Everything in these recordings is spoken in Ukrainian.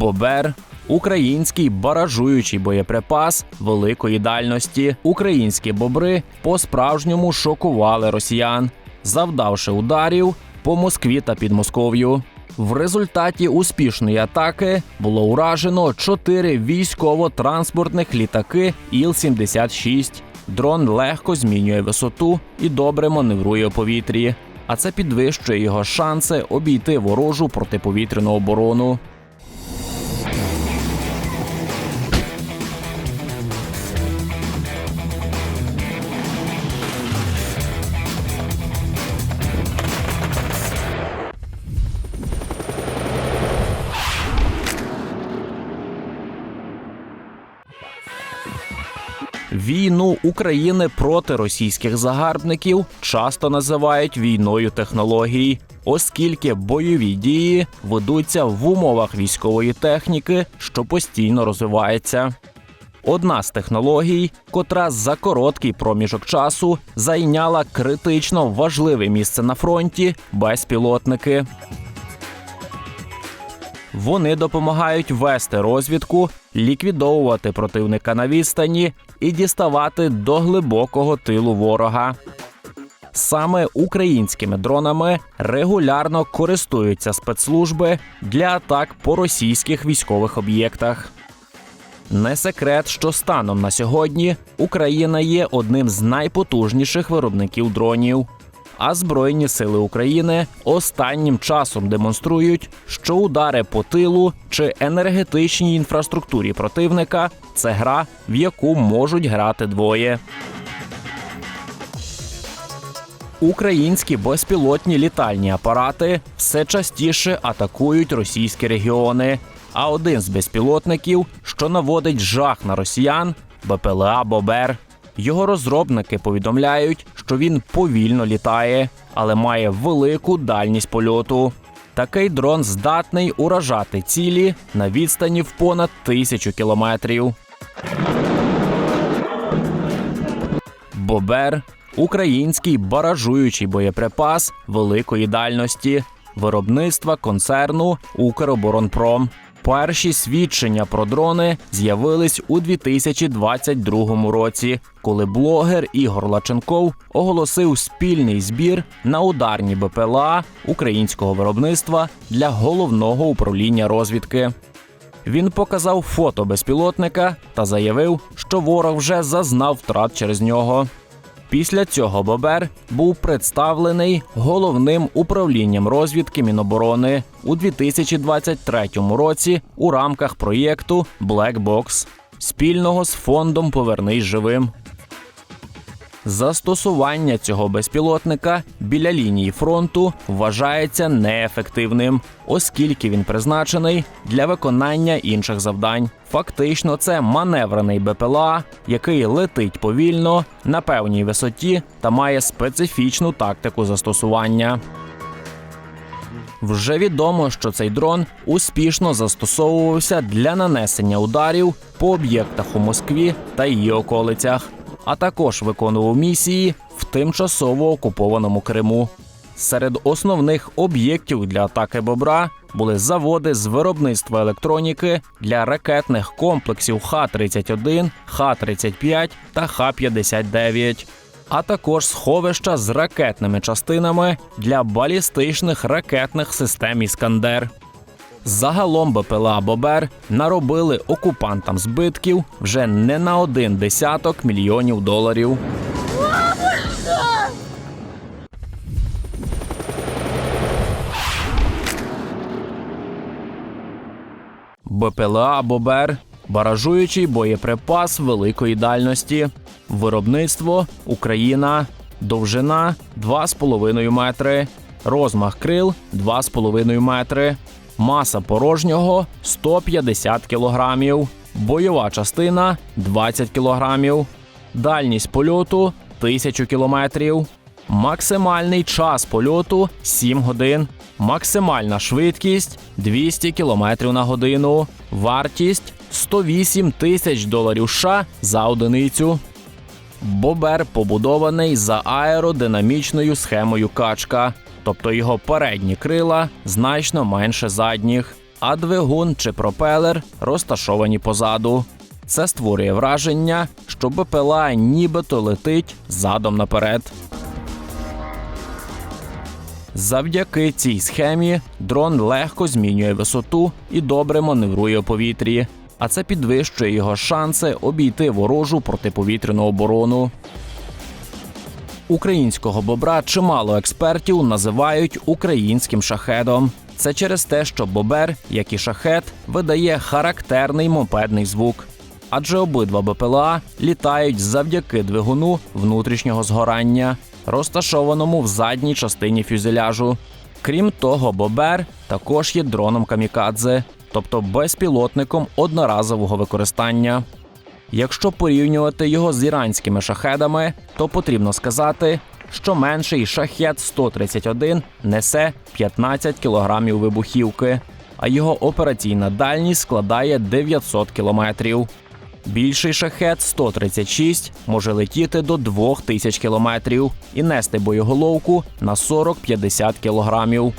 Бобер український баражуючий боєприпас великої дальності. Українські бобри по-справжньому шокували росіян, завдавши ударів по Москві та Підмосков'ю. В результаті успішної атаки було уражено чотири військово-транспортних літаки Іл-76. Дрон легко змінює висоту і добре маневрує у повітрі, а це підвищує його шанси обійти ворожу протиповітряну оборону. Війну України проти російських загарбників часто називають війною технологій, оскільки бойові дії ведуться в умовах військової техніки, що постійно розвивається. Одна з технологій, котра за короткий проміжок часу зайняла критично важливе місце на фронті безпілотники. Вони допомагають вести розвідку, ліквідовувати противника на відстані і діставати до глибокого тилу ворога. Саме українськими дронами регулярно користуються спецслужби для атак по російських військових об'єктах. Не секрет, що станом на сьогодні Україна є одним з найпотужніших виробників дронів. А Збройні сили України останнім часом демонструють, що удари по тилу чи енергетичній інфраструктурі противника це гра, в яку можуть грати двоє. Українські безпілотні літальні апарати все частіше атакують російські регіони. А один з безпілотників, що наводить жах на росіян, БПЛА Бобер. Його розробники повідомляють, що він повільно літає, але має велику дальність польоту. Такий дрон здатний уражати цілі на відстані в понад тисячу кілометрів. Бобер український баражуючий боєприпас великої дальності виробництва концерну Укроборонпром. Перші свідчення про дрони з'явились у 2022 році, коли блогер Ігор Лаченков оголосив спільний збір на ударні БПЛА українського виробництва для головного управління розвідки. Він показав фото безпілотника та заявив, що ворог вже зазнав втрат через нього. Після цього Бобер був представлений головним управлінням розвідки Міноборони у 2023 році у рамках проєкту Black Box спільного з фондом Повернись живим. Застосування цього безпілотника біля лінії фронту вважається неефективним, оскільки він призначений для виконання інших завдань. Фактично, це маневрений БПЛА, який летить повільно на певній висоті та має специфічну тактику застосування. Вже відомо, що цей дрон успішно застосовувався для нанесення ударів по об'єктах у Москві та її околицях, а також виконував місії в тимчасово окупованому Криму. Серед основних об'єктів для атаки бобра були заводи з виробництва електроніки для ракетних комплексів Х-31, Х-35 та Х-59, а також сховища з ракетними частинами для балістичних ракетних систем Іскандер. Загалом БПЛА Бобер наробили окупантам збитків вже не на один десяток мільйонів доларів. БПЛА Бобер баражуючий боєприпас великої дальності. Виробництво Україна. Довжина 2,5 метри. Розмах крил 2,5 метри. Маса порожнього 150 кілограмів. Бойова частина 20 кілограмів. Дальність польоту 1000 кілометрів. Максимальний час польоту 7 годин. Максимальна швидкість 200 км на годину. Вартість 108 тисяч доларів США за одиницю. Бобер побудований за аеродинамічною схемою качка, тобто його передні крила значно менше задніх. а двигун чи пропелер розташовані позаду. Це створює враження, що БПЛА нібито летить задом наперед. Завдяки цій схемі дрон легко змінює висоту і добре маневрує у повітрі, а це підвищує його шанси обійти ворожу протиповітряну оборону. Українського бобра чимало експертів називають українським шахедом. Це через те, що бобер, як і шахет, видає характерний мопедний звук. Адже обидва БПЛА літають завдяки двигуну внутрішнього згорання, розташованому в задній частині фюзеляжу. Крім того, бобер також є дроном камікадзе, тобто безпілотником одноразового використання. Якщо порівнювати його з іранськими шахедами, то потрібно сказати, що менший шахет 131 несе 15 кілограмів вибухівки, а його операційна дальність складає 900 кілометрів. Більший шахет 136 може летіти до 2000 кілометрів і нести боєголовку на 40-50 кілограмів.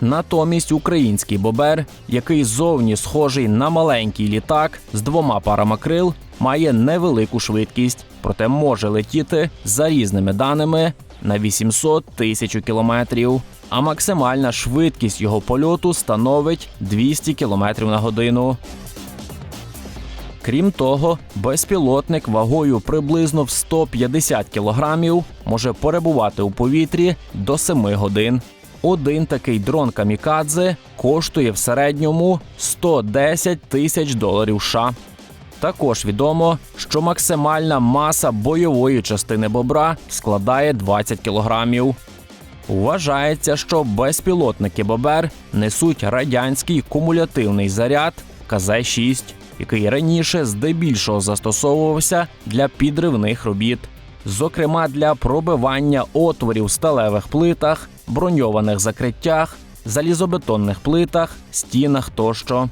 Натомість український бобер, який зовні схожий на маленький літак з двома парами крил, має невелику швидкість, проте може летіти за різними даними на 800 тисяч кілометрів. А максимальна швидкість його польоту становить 200 км на годину. Крім того, безпілотник вагою приблизно в 150 кілограмів може перебувати у повітрі до 7 годин. Один такий дрон камікадзе коштує в середньому 110 тисяч доларів США. Також відомо, що максимальна маса бойової частини бобра складає 20 кілограмів. Вважається, що безпілотники Бобер несуть радянський кумулятивний заряд КЗ-6, який раніше здебільшого застосовувався для підривних робіт, зокрема для пробивання отворів в сталевих плитах, броньованих закриттях, залізобетонних плитах, стінах тощо.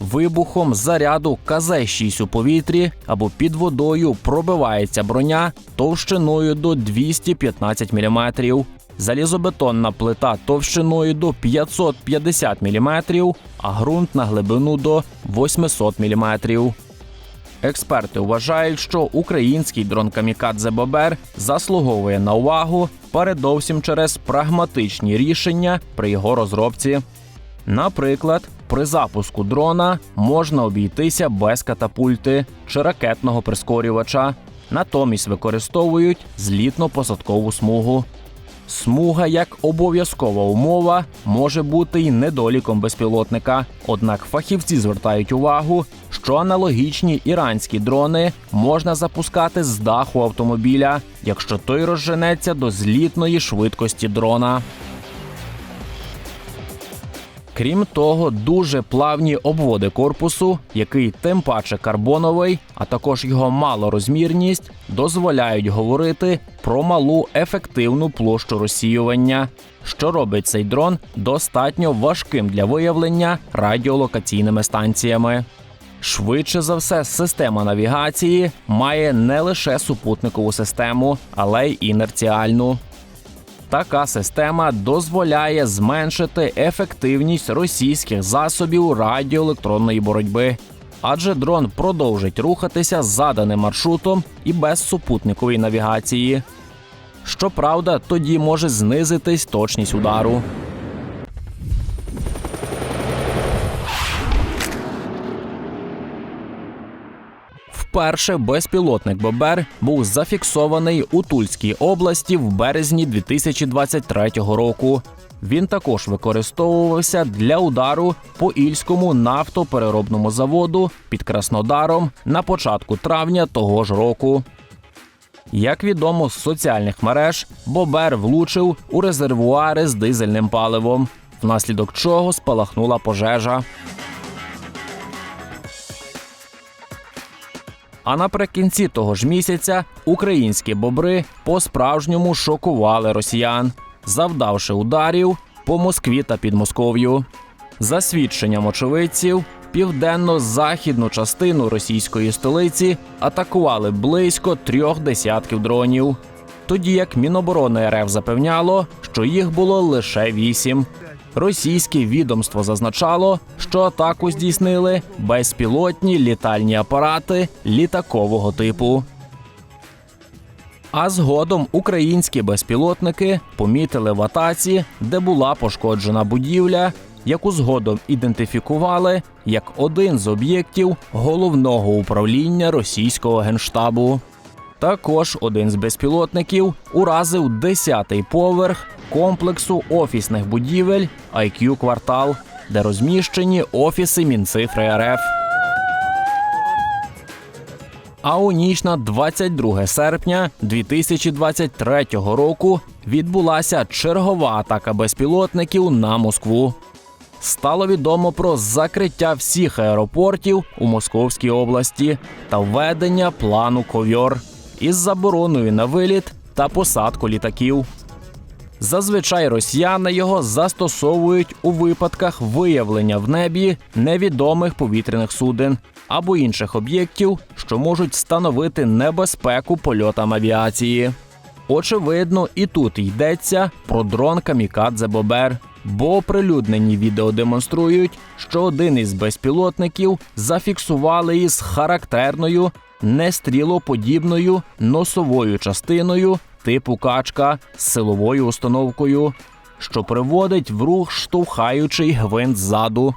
Вибухом заряду КЗ-6 у повітрі або під водою пробивається броня товщиною до 215 мм, залізобетонна плита товщиною до 550 мм, а ґрунт на глибину до 800 мм. Експерти вважають, що український дрон Камікадзе Бобер заслуговує на увагу передовсім через прагматичні рішення при його розробці. Наприклад, при запуску дрона можна обійтися без катапульти чи ракетного прискорювача, натомість використовують злітно-посадкову смугу. Смуга як обов'язкова умова може бути й недоліком безпілотника. Однак фахівці звертають увагу, що аналогічні іранські дрони можна запускати з даху автомобіля, якщо той розженеться до злітної швидкості дрона. Крім того, дуже плавні обводи корпусу, який тим паче карбоновий, а також його малорозмірність, дозволяють говорити про малу ефективну площу розсіювання, що робить цей дрон достатньо важким для виявлення радіолокаційними станціями. Швидше за все, система навігації має не лише супутникову систему, але й інерціальну. Така система дозволяє зменшити ефективність російських засобів радіоелектронної боротьби, адже дрон продовжить рухатися заданим маршрутом і без супутникової навігації. Щоправда, тоді може знизитись точність удару. Вперше безпілотник Бобер був зафіксований у Тульській області в березні 2023 року. Він також використовувався для удару по ільському нафтопереробному заводу під Краснодаром на початку травня того ж року. Як відомо з соціальних мереж, Бобер влучив у резервуари з дизельним паливом, внаслідок чого спалахнула пожежа. А наприкінці того ж місяця українські бобри по-справжньому шокували росіян, завдавши ударів по Москві та Підмосков'ю. За свідченням очевидців, південно-західну частину російської столиці атакували близько трьох десятків дронів. Тоді як Міноборони РФ запевняло, що їх було лише вісім. Російське відомство зазначало, що атаку здійснили безпілотні літальні апарати літакового типу. А згодом українські безпілотники помітили в атаці, де була пошкоджена будівля, яку згодом ідентифікували як один з об'єктів головного управління російського генштабу. Також один з безпілотників уразив 10-й поверх комплексу офісних будівель IQ квартал, де розміщені офіси Мінцифри РФ. А у ніч на 22 серпня 2023 року відбулася чергова атака безпілотників на Москву. Стало відомо про закриття всіх аеропортів у Московській області та введення плану ковьор із забороною на виліт та посадку літаків. Зазвичай росіяни його застосовують у випадках виявлення в небі невідомих повітряних суден або інших об'єктів, що можуть становити небезпеку польотам авіації. Очевидно, і тут йдеться про дрон Камікадзе Бобер, бо оприлюднені відео демонструють, що один із безпілотників зафіксували із характерною нестрілоподібною носовою частиною типу качка з силовою установкою, що приводить в рух штовхаючий гвинт ззаду.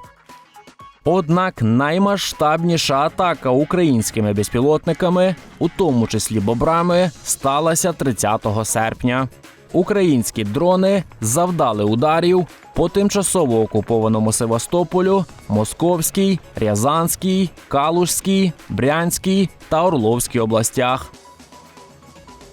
Однак наймасштабніша атака українськими безпілотниками, у тому числі бобрами, сталася 30 серпня. Українські дрони завдали ударів по тимчасово окупованому Севастополю, Московській, Рязанській, Калужській, Брянській та Орловській областях.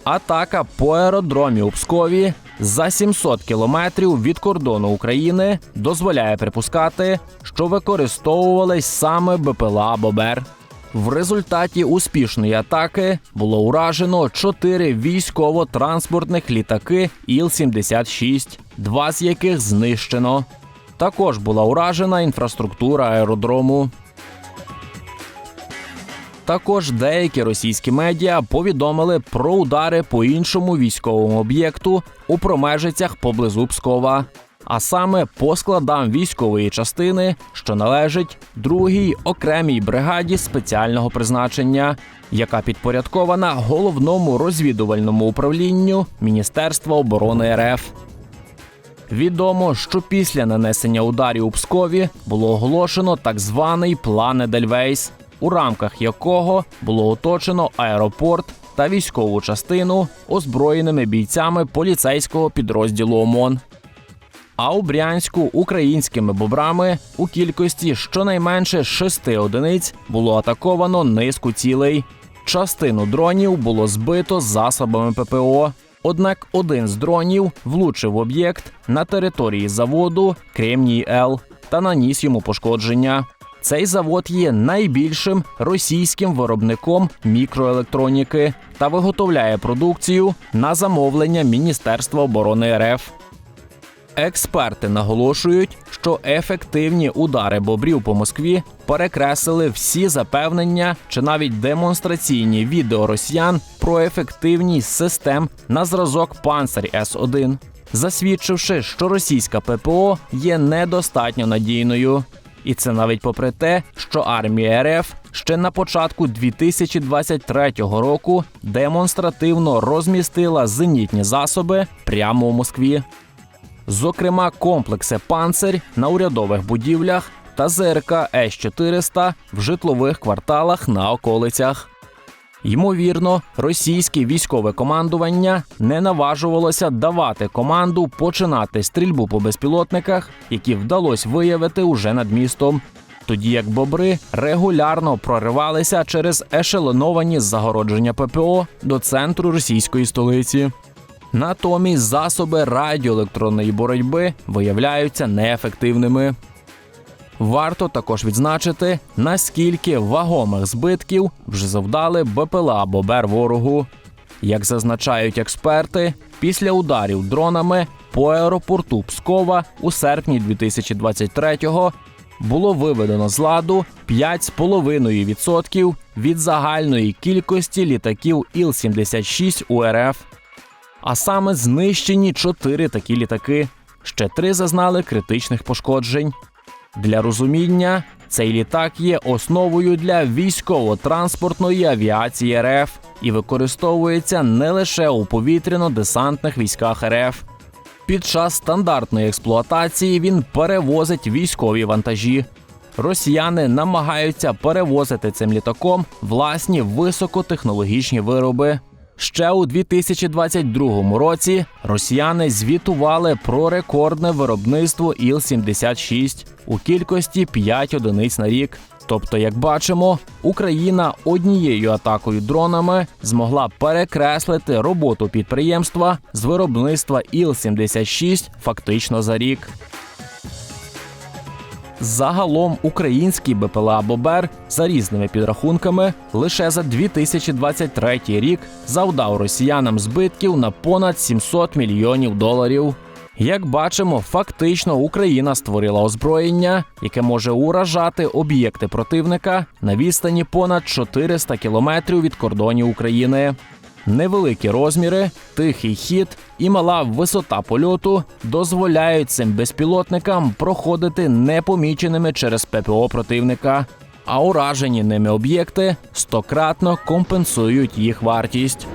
Атака по аеродромі у Пскові за 700 кілометрів від кордону України дозволяє припускати, що використовувались саме БПЛА Бобер. В результаті успішної атаки було уражено чотири військово-транспортних літаки Іл-76, два з яких знищено. Також була уражена інфраструктура аеродрому. Також деякі російські медіа повідомили про удари по іншому військовому об'єкту у промежицях поблизу Пскова, а саме по складам військової частини, що належить другій окремій бригаді спеціального призначення, яка підпорядкована головному розвідувальному управлінню Міністерства оборони РФ. Відомо, що після нанесення ударів у Пскові було оголошено так званий план Едельвейс, у рамках якого було оточено аеропорт та військову частину озброєними бійцями поліцейського підрозділу ОМОН. А у Брянську українськими бобрами у кількості щонайменше шести одиниць було атаковано низку цілей. Частину дронів було збито засобами ППО. Однак один з дронів влучив в об'єкт на території заводу Кремній Л та наніс йому пошкодження. Цей завод є найбільшим російським виробником мікроелектроніки та виготовляє продукцію на замовлення Міністерства оборони РФ. Експерти наголошують, що ефективні удари бобрів по Москві перекреслили всі запевнення чи навіть демонстраційні відео росіян про ефективність систем на зразок Панцер С 1 засвідчивши, що російська ППО є недостатньо надійною. І це навіть попри те, що армія РФ ще на початку 2023 року демонстративно розмістила зенітні засоби прямо у Москві. Зокрема, комплекси «Панцирь» на урядових будівлях та ЗРК С-400 в житлових кварталах на околицях. Ймовірно, російське військове командування не наважувалося давати команду починати стрільбу по безпілотниках, які вдалося виявити уже над містом. Тоді як бобри регулярно проривалися через ешелоновані загородження ППО до центру російської столиці. Натомість засоби радіоелектронної боротьби виявляються неефективними. Варто також відзначити, наскільки вагомих збитків вже завдали БПЛА Бобер ворогу. Як зазначають експерти, після ударів дронами по аеропорту Пскова у серпні 2023-го було виведено з ладу 5,5% від загальної кількості літаків Іл-76 УРФ. А саме знищені чотири такі літаки, ще три зазнали критичних пошкоджень. Для розуміння, цей літак є основою для військово-транспортної авіації РФ і використовується не лише у повітряно-десантних військах РФ. Під час стандартної експлуатації він перевозить військові вантажі. Росіяни намагаються перевозити цим літаком власні високотехнологічні вироби. Ще у 2022 році росіяни звітували про рекордне виробництво Іл-76 у кількості 5 одиниць на рік. Тобто, як бачимо, Україна однією атакою дронами змогла перекреслити роботу підприємства з виробництва Іл-76 фактично за рік. Загалом український БПЛА Бобер за різними підрахунками лише за 2023 рік завдав росіянам збитків на понад 700 мільйонів доларів. Як бачимо, фактично Україна створила озброєння, яке може уражати об'єкти противника на відстані понад 400 кілометрів від кордонів України. Невеликі розміри, тихий хід і мала висота польоту дозволяють цим безпілотникам проходити непоміченими через ППО противника, а уражені ними об'єкти стократно компенсують їх вартість.